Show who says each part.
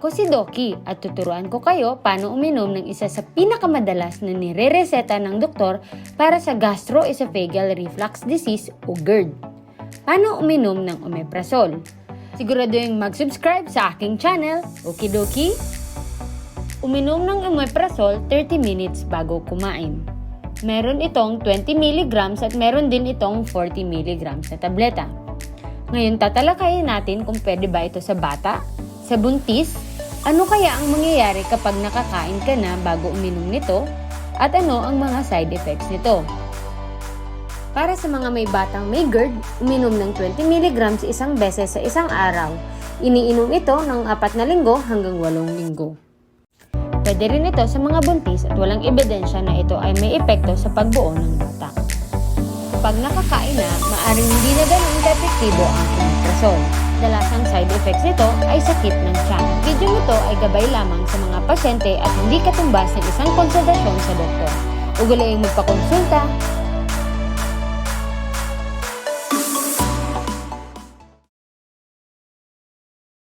Speaker 1: Ako si Doki at tuturuan ko kayo paano uminom ng isa sa pinakamadalas na nire-reseta ng doktor para sa gastroesophageal reflux disease o GERD. Paano uminom ng omeprazole? Siguraduhin mag-subscribe sa aking channel, Okidoki. Uminom ng omeprazole 30 minutes bago kumain. Meron itong 20 mg at meron din itong 40 mg na tableta. Ngayon tatalakayin natin kung pwede ba ito sa bata, sa buntis, ano kaya ang mangyayari kapag nakakain ka na bago uminom nito, at ano ang mga side effects nito. Para sa mga may batang may GERD, uminom ng 20 mg isang beses sa isang araw. Iniinom ito ng 4 na linggo hanggang 8 linggo. Pwede rin ito sa mga buntis at walang ebidensya na ito ay may epekto sa pagbuo ng bata. Kapag nakakain na, maaring hindi na ganun ka-epektibo ang omeprazole. Dalasang side effects nito ay sakit ng tiyan. Video nito ay gabay lamang sa mga pasyente at hindi katumbas ng isang konsultasyon sa doktor. Ugaliing magpakonsulta